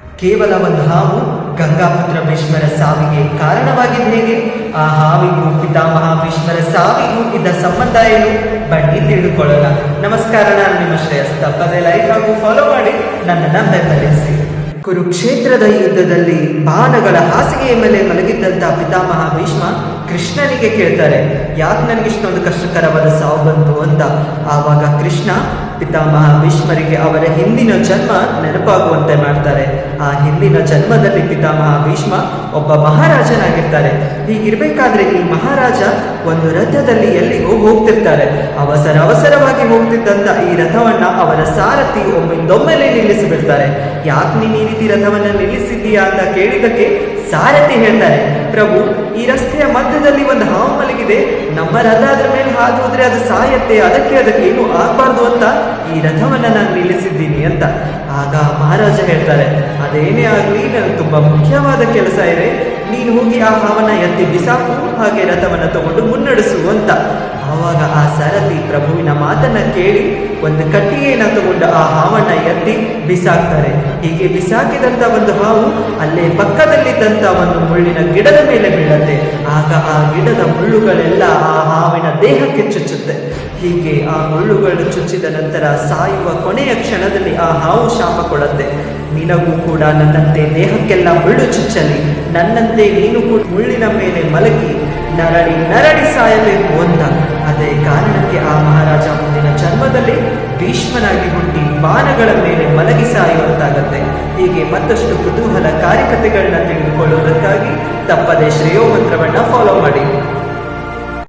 ಕೇವಲ ಒಂದು ಹಾವು ಗಂಗಾಪುತ್ರ ಭೀಷ್ಮರ ಸಾವಿಗೆ ಕಾರಣವಾಗಿದ್ದು ಹೇಗೆ? ಆ ಹಾವಿಗೂ ಪಿತಾಮಹ ಭೀಷ್ಮರ ಸಾವಿಗೂ ಇದ್ದ ಸಂಬಂಧ ಏನು? ಬನ್ನಿ ತಿಳಿದುಕೊಳ್ಳೋಣ ನಮಸ್ಕಾರ, ನಾನು ನಿಮ್ಮ ಶ್ರೇಯಸ್ ತಪ್ಪದೆ ಲೈಕ್ ಹಾಗೂ ಫಾಲೋ ಮಾಡಿ ನನ್ನನ್ನು ಬೆಂಬಲಿಸಿ ಕುರುಕ್ಷೇತ್ರದ ಯುದ್ಧದಲ್ಲಿ ಬಾಣಗಳ ಹಾಸಿಗೆಯ ಮೇಲೆ ಮಲಗಿದ್ದಂತ ಪಿತಾಮಹ ಭೀಷ್ಮ ಕೃಷ್ಣನಿಗೆ ಕೇಳ್ತಾರೆ, ಯಾಕೆ ನನಗೆ ಇಷ್ಟೊಂದು ಕಷ್ಟಕರವಾದ ಸಾವು ಬಂತು ಅಂತ? ಆವಾಗ ಕೃಷ್ಣ ಪಿತಾಮಹ ಭೀಷ್ಮರಿಗೆ ಅವರ ಹಿಂದಿನ ಜನ್ಮ ನೆನಪಾಗುವಂತೆ ಮಾಡ್ತಾರೆ. ಆ ಹಿಂದಿನ ಜನ್ಮದಲ್ಲಿ ಪಿತಾಮಹ ಭೀಷ್ಮ ಒಬ್ಬ ಮಹಾರಾಜನಾಗಿರ್ತಾರೆ. ಹೀಗಿರ್ಬೇಕಾದ್ರೆ ಈ ಮಹಾರಾಜ ಒಂದು ರಥದಲ್ಲಿ ಎಲ್ಲಿಗೂ ಹೋಗ್ತಿರ್ತಾರೆ. ಅವಸರ ಅವಸರವಾಗಿ ಹೋಗ್ತಿದ್ದಂತ ಈ ರಥವನ್ನ ಅವರ ಸಾರಥಿ ಒಮ್ಮಿಂದೊಮ್ಮೆಲೆ ನಿಲ್ಲಿಸಿಬಿಡ್ತಾರೆ. ಯಾಕೆ ನೀನು ಈ ರೀತಿ ರಥವನ್ನ ನಿಲ್ಲಿಸಿದ್ದೀಯಾ ಅಂತ ಕೇಳಿದಕ್ಕೆ ಸಾರಥಿ ಹೇಳ್ತಾರೆ, ಪ್ರಭು, ಈ ರಸ್ತೆಯ ಮಧ್ಯದಲ್ಲಿ ಒಂದು ಹಾವು ಮಲಗಿದೆ. ನಮ್ಮ ರಥ ಅದ್ರ ಮೇಲೆ ಹಾದು ಹೋದ್ರೆ ಅದು ಸಾಯತ್ತೆ. ಅದಕ್ಕೆ ಅದಕ್ಕೆ ಏನು ಆಗಬಾರ್ದು ಅಂತ ಈ ರಥವನ್ನ ನಾನು ನಿಲ್ಲಿಸಿದ್ದೀನಿ ಅಂತ. ಆಗ ಮಹಾರಾಜ ಹೇಳ್ತಾರೆ, ಅದೇನೇ ಆಗ್ಲಿ, ನನಗೆ ತುಂಬಾ ಮುಖ್ಯವಾದ ಕೆಲಸ ಇದೆ. ನೀನು ಹೋಗಿ ಆ ಹಾವನ್ನ ಎತ್ತಿ ಬಿಸಾಕು, ಹಾಗೆ ರಥವನ್ನ ತಗೊಂಡು ಮುನ್ನಡೆಸು ಅಂತ. ಆವಾಗ ಆ ಸರತಿ ಪ್ರಭುವಿನ ಮಾತನ್ನ ಕೇಳಿ ಒಂದು ಕಟ್ಟಿಗೆಯನ್ನ ತಗೊಂಡು ಆ ಹಾವನ್ನ ಎತ್ತಿ ಬಿಸಾಕ್ತಾರೆ. ಹೀಗೆ ಬಿಸಾಕಿದಂತ ಒಂದು ಹಾವು ಅಲ್ಲೇ ಪಕ್ಕದಲ್ಲಿದ್ದಂತ ಒಂದು ಮುಳ್ಳಿನ ಗಿಡದ ಮೇಲೆ ಬೀಳತ್ತೆ. ಆಗ ಆ ಗಿಡದ ಮುಳ್ಳುಗಳೆಲ್ಲ ಆ ಹಾವಿನ ದೇಹಕ್ಕೆ ಚುಚ್ಚುತ್ತೆ. ಹೀಗೆ ಆ ಮುಳ್ಳುಗಳು ಚುಚ್ಚಿದ ನಂತರ ಸಾಯುವ ಕೊನೆಯ ಕ್ಷಣದಲ್ಲಿ ಆ ಹಾವು ಶಾಪ ಕೊಡತ್ತೆ. ನಿನಗೂ ಕೂಡ ನನ್ನಂತೆ ದೇಹಕ್ಕೆಲ್ಲ ಮುಳ್ಳು ಚುಚ್ಚಲಿ. ನನ್ನಂತೆ ನೀನು ಕೂಡ ಮುಳ್ಳಿನ ಮೇಲೆ ಮಲಗಿ ನರಳಿ ನರಳಿ ಸಾಯಬೇಕು ಅಂತ ಅದೇ ಕಾರಣಕ್ಕೆ ಆ ಮಹಾರಾಜ ಮುಂದಿನ ಜನ್ಮದಲ್ಲಿ ಭೀಷ್ಮನಾಗಿ ಹುಟ್ಟಿ ಬಾಣಗಳ ಮೇಲೆ ಮಲಗಿ ಸಾಯುವಂತಾಗತ್ತೆ. ಹೀಗೆ ಮತ್ತಷ್ಟು ಕುತೂಹಲ ಕಾರ್ಯಕತೆಗಳನ್ನ ತಿಳಿದುಕೊಳ್ಳುವುದಕ್ಕಾಗಿ ತಪ್ಪದೆ ಶ್ರೇಯೋ ಮಂತ್ರವನ್ನ ಫಾಲೋ ಮಾಡಿ.